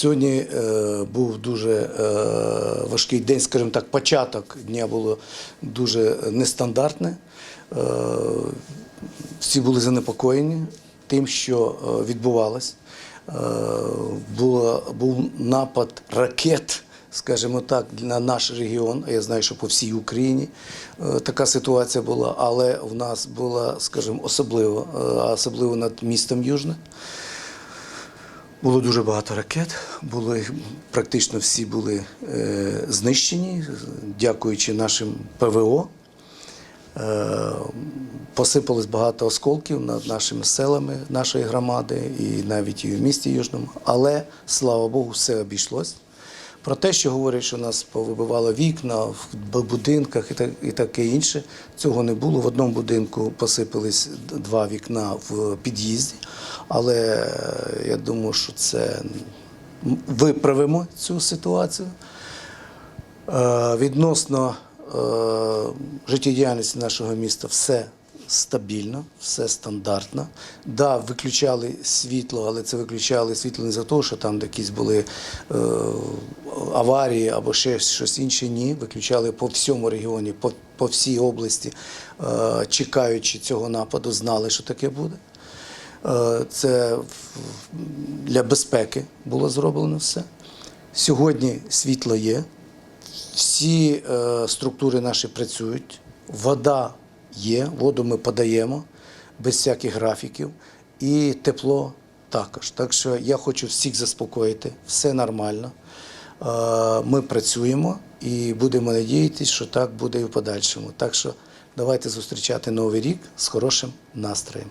Сьогодні е, був дуже е, важкий день, скажімо так, початок дня було дуже нестандартне. Е, всі були занепокоєні тим, що відбувалось. Було, був напад ракет, скажімо так, на наш регіон. А я знаю, що по всій Україні така ситуація була, але в нас була, скажімо, особливо, особливо над містом Южне. Було дуже багато ракет, були, практично всі були е, знищені, дякуючи нашим ПВО. Е, посипалось багато осколків над нашими селами нашої громади і навіть і в місті Южному. Але, слава Богу, все обійшлось. Про те, що говорять, що нас повибивало вікна в будинках і, так, і таке інше, цього не було. В одному будинку посипались два вікна в під'їзді, але е, я думаю, що це виправимо цю ситуацію. Е, Відносно е, життєдіяльності нашого міста все стабільно, все стандартно. Да, виключали світло, але це виключали світло не за те, що там якісь були е, аварії або ще щось інше. Ні, виключали по всьому регіоні, по, по всій області, е, чекаючи цього нападу, знали, що таке буде. Е, Це для безпеки було зроблено все. Сьогодні світло є, всі е, структури наші працюють, вода є, воду ми подаємо без всяких графіків, і тепло також. Так що я хочу всіх заспокоїти, все нормально. Е, ми працюємо і будемо надіятися, що так буде і в подальшому. Так що давайте зустрічати новий рік з хорошим настроєм.